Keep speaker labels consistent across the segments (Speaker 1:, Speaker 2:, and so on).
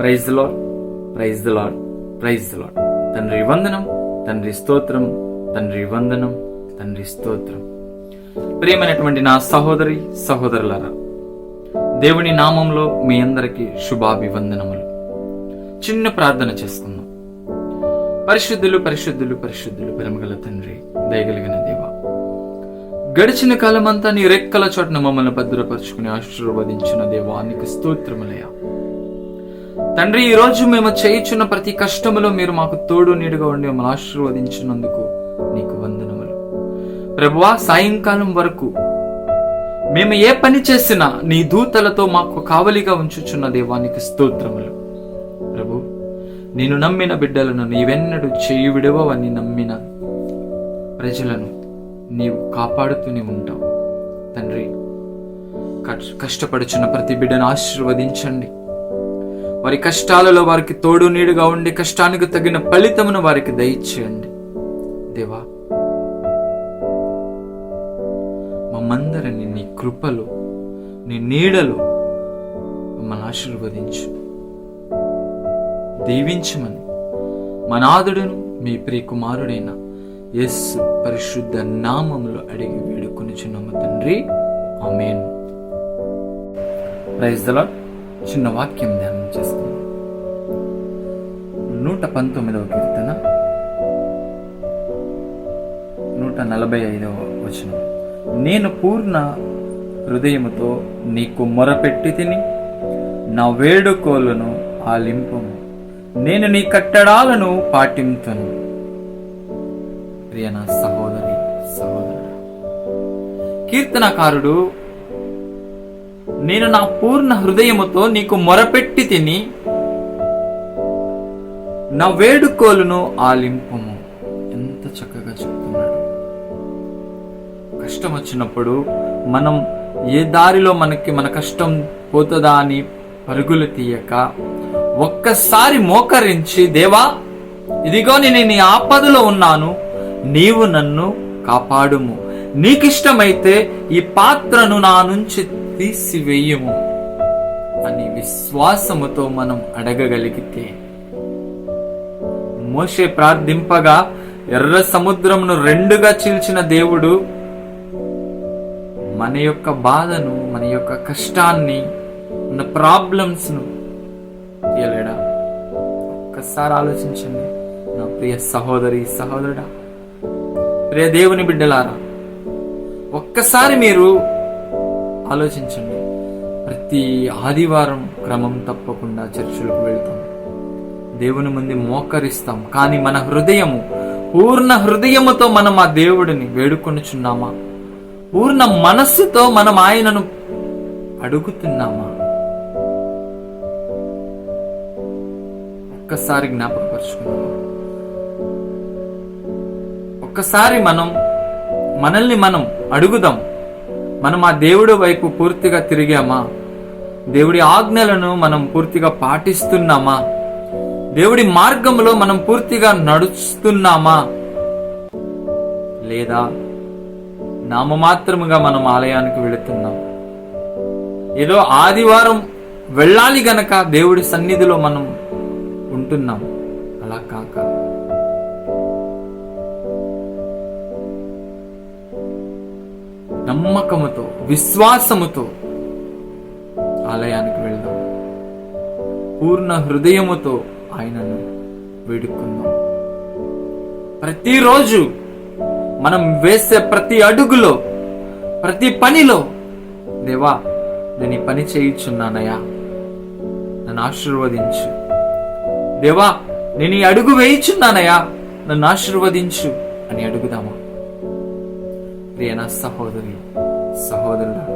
Speaker 1: Praise lord praise lord praise lord తండ్రి వందనం తండ్రి స్తోత్రం తండ్రి వందనం తండ్రి స్తోత్రం ప్రియమైనటువంటి నా సహోదరి సహోదరులరా దేవుని నామంలో మీ అందరికీ శుభాభివందనములు. చిన్న ప్రార్థన చేసుకుందాం. పరిశుద్ధులు పరిశుద్ధులు పరిశుద్ధులు పెరమగల తండ్రి దయగలిగిన దేవ గడిచిన కాలమంతా నీ రెక్కల చోటన మమ్మల్ని భద్రపరుచుకుని ఆశీర్వదించిన దేవానికి స్తోత్రములయ్యా. తండ్రి ఈ రోజు మేము చేయుచున్న ప్రతి కష్టములో మీరు మాకు తోడు నీడుగా ఉండి మమ్మల్ని ఆశీర్వదించినందుకు నీకు వందనములు. ప్రభువా సాయంకాలం వరకు మేము ఏ పని చేసినా నీ దూతలతో మాకు కావలిగా ఉంచుచున్న దేవానికి స్తోత్రములు. ప్రభు నేను నమ్మిన బిడ్డలను నీవెన్నడూ చేయి విడవని నమ్మిన ప్రజలను నీవు కాపాడుతూనే ఉంటావు. తండ్రి కష్- కష్టపడుచున్న ప్రతి బిడ్డను ఆశీర్వదించండి. వారి కష్టాలలో వారికి తోడు నీడుగా ఉండి కష్టానికి తగిన ఫలితమును వారికి దయచేయండి. దేవా మమ్మందరిని నీ కృపలో నీ నీడలో మమ్మల్ని ఆశీర్వదించు. దీవించమని మనాదుడును మీ ప్రియ కుమారుడైన పరిశుద్ధ నామములు అడిగి వేడుకొనిచున్నాము తండ్రి. ఆమెన్. ప్రైజ్ దలా చిన్న వాక్యం ధ్యానం చేసుకుందాం నూట పంతొమ్మిదవ కీర్తన నూట నలభై ఐదవ వచనం. నేను పూర్ణ హృదయముతో నీకు మొరపెట్టి తిని నా వేడుకోలను ఆలింపు నేను నీ కట్టడాలను పాటింతును. ప్రియ నా సహోదరి సహోదరుడు కీర్తనకారుడు నేను నా పూర్ణ హృదయముతో నీకు మొరపెట్టి తిని నా వేడుకోలును ఆలింపము. ఎంత చక్కగా చెప్తున్నాడు. కష్టం వచ్చినప్పుడు మనం ఏ దారిలో మనకి మన కష్టం పోతుందా అని పరుగులు తీయక ఒక్కసారి మోకరించి దేవా ఇదిగో నేను నీ ఆపదలో ఉన్నాను. నీవు నన్ను కాపాడుము. నీకిష్టమైతే ఈ పాత్రను నా నుంచి తీసివేయము అని విశ్వాసముతో మనం అడగగలిగితే. మోషే ప్రార్థింపగా ఎర్ర సముద్రమును రెండుగా చీల్చిన దేవుడు మన యొక్క బాధను మన యొక్క కష్టాన్ని మన ప్రాబ్లమ్స్ను తీయలేడా ఒక్కసారి ఆలోచించండి. నా ప్రియ సహోదరి సహోదరుడా ప్రియ దేవుని బిడ్డలారా ఒక్కసారి మీరు ఆలోచించండి. ప్రతి ఆదివారం క్రమం తప్పకుండా చర్చిలకు వెళ్తాం. దేవుని ముందు మోకరిస్తాం. కానీ మన హృదయము పూర్ణ హృదయముతో మనం ఆ దేవుడిని వేడుకొనుచున్నామా? పూర్ణ మనస్సుతో మనం ఆయనను అడుగుతున్నామా? ఒక్కసారి జ్ఞాపకపరుచుకున్నామా ఒక్కసారి మనం మనల్ని మనం అడుగుదాం. మనం ఆ దేవుడి వైపు పూర్తిగా తిరిగామా? దేవుడి ఆజ్ఞలను మనం పూర్తిగా పాటిస్తున్నామా? దేవుడి మార్గంలో మనం పూర్తిగా నడుస్తున్నామా? లేదా నామమాత్రముగా మనం ఆలయానికి వెళుతున్నాం? ఏదో ఆదివారం వెళ్ళాలి గనక దేవుడి సన్నిధిలో మనం ఉంటున్నాం. అలా కాక నమ్మకముతో విశ్వాసముతో ఆలయానికి వెళ్దాం. పూర్ణ హృదయముతో ఆయనను వేడుకుందాం. ప్రతిరోజు మనం వేసే ప్రతి అడుగులో ప్రతి పనిలో దేవా నేను ఈ పని చేయుచున్నానయ్యా. నన్ను ఆశీర్వదించు. దేవా నేను ఈ అడుగు వేయుచున్నానయ్యా. నన్ను ఆశీర్వదించు అని అడుగుదామా? ప్రియన సహోదరి సహోదరుడా.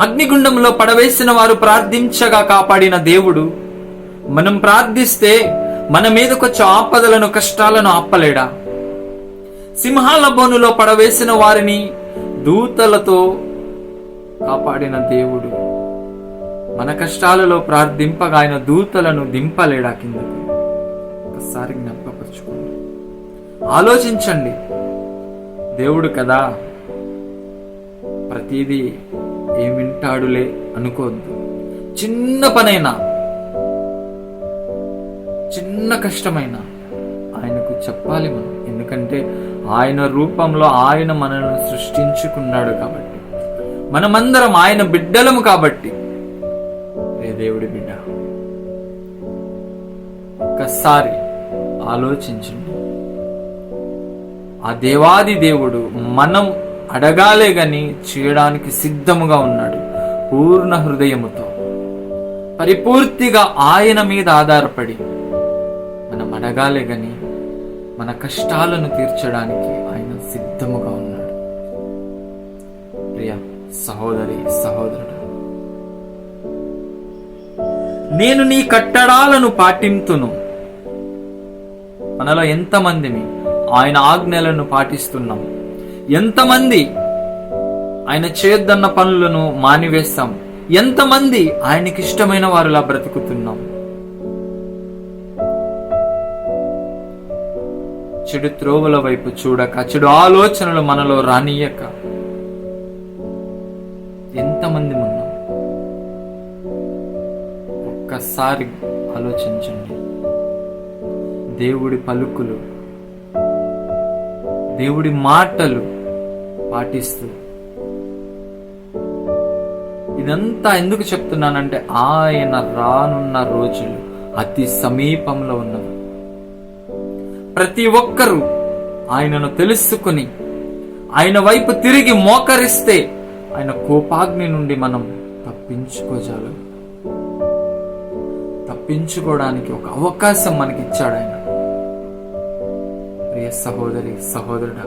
Speaker 1: అగ్నిగుండంలో పడవేసిన వారు ప్రార్థించగా కాపాడిన దేవుడు మనం ప్రార్థిస్తే మన మీదకొచ్చే ఆపదలను కష్టాలను ఆపలేడా? సింహాల బోనులో పడవేసిన వారిని దూతలతో కాపాడిన దేవుడు మన కష్టాలలో ప్రార్థింపగా ఆయన దూతలను దింపలేడా కిందకు? ఒకసారి జ్ఞాపకపరచుకోండి. ఆలోచించండి. దేవుడు కదా. ప్రతిదీ ఏం వింటాడులే అనుకోవద్దు. చిన్న పనైనా చిన్న కష్టమైన ఆయనకు చెప్పాలి మనం. ఎందుకంటే ఆయన రూపంలో ఆయన మనల్ని సృష్టించుకున్నాడు కాబట్టి. మనమందరం ఆయన బిడ్డలము కాబట్టి. రే దేవుడి బిడ్డ? ఒక్కసారి ఆలోచించండి. ఆ దేవాది దేవుడు మనం అడగాలే గాని చేయడానికి సిద్ధముగా ఉన్నాడు పూర్ణ హృదయముతో. పరిపూర్తిగా ఆయన మీద ఆధారపడి మనం అడగాలే గాని మన కష్టాలను తీర్చడానికి ఆయన సిద్ధముగా ఉన్నాడు. ప్రియ సహోదరి సహోదరుడు నేను నీ కట్టడాలను పాటింతును. మనలో ఎంతమందిని ఆయన ఆజ్ఞలను పాటిస్తున్నాం. ఎంతమంది ఆయన చేయొద్దన్న పనులను మానివేస్తాం. ఎంతమంది ఆయనకి ఇష్టమైన వారిలా బ్రతుకుతున్నాం. చెడు త్రోవల వైపు చూడక చెడు ఆలోచనలు మనలో రానియక ఎంతమంది ఉన్నాం? ఒక్కసారి ఆలోచించండి. దేవుడి పలుకులు దేవుడి మాటలు పాటిస్తూ. ఇదంతా ఎందుకు చెప్తున్నానంటే ఆయన రానున్న రోజులు అతి సమీపంలో ఉన్నవి. ప్రతి ఒక్కరూ ఆయనను తెలుసుకుని ఆయన వైపు తిరిగి మోకరిస్తే ఆయన కోపాగ్ని నుండి మనం తప్పించుకోజాలి తప్పించుకోవడానికి ఒక అవకాశం మనకి ఇచ్చాడు ఆయన ప్రియ సహోదరి సహోదరుడా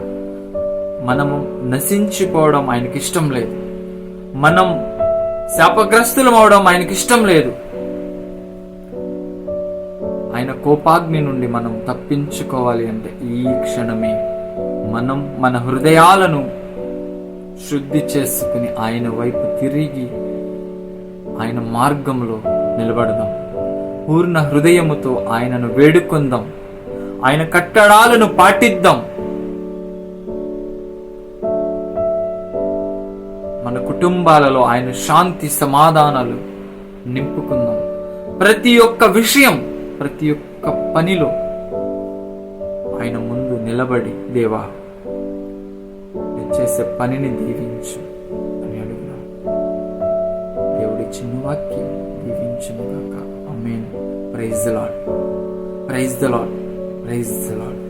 Speaker 1: మనము నశించిపోవడం ఆయనకి ఇష్టం లేదు. మనం శాపగ్రస్తులం అవడం ఆయనకి ఇష్టం లేదు. ఆయన కోపాగ్ని నుండి మనం తప్పించుకోవాలి అంటే ఈ క్షణమే మనం మన హృదయాలను శుద్ధి చేసుకుని ఆయన వైపు తిరిగి ఆయన మార్గంలో నిలబడదాం. పూర్ణ హృదయముతో ఆయనను వేడుకుందాం. ఆయన కట్టడాలను పాటిద్దాం. మన కుటుంబాలలో ఆయన శాంతి సమాధానాలు నింపుకుందాం. ప్రతి ఒక్క విషయం ప్రతి ఒక్క పనిలో ఆయన ముందు నిలబడి దేవా నేను చేసే పనిని దీవించు అని అడుగుదాం. దేవుడి చిన్న వాక్యం దీవించునుగాక amen praise the lord praise the lord praise the lord